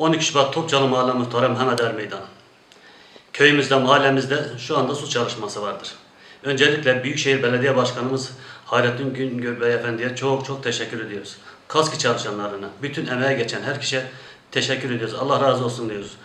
12 Şubat Topçalı Mahalle Muhtarı Mehmet Er Meydan. Köyümüzde, mahallemizde şu anda su çalışması vardır. Öncelikle Büyükşehir Belediye Başkanımız Hayrettin Güngör Beyefendi'ye çok çok teşekkür ediyoruz. Kaski çalışanlarına, bütün emeğe geçen her kişiye teşekkür ediyoruz. Allah razı olsun diyoruz.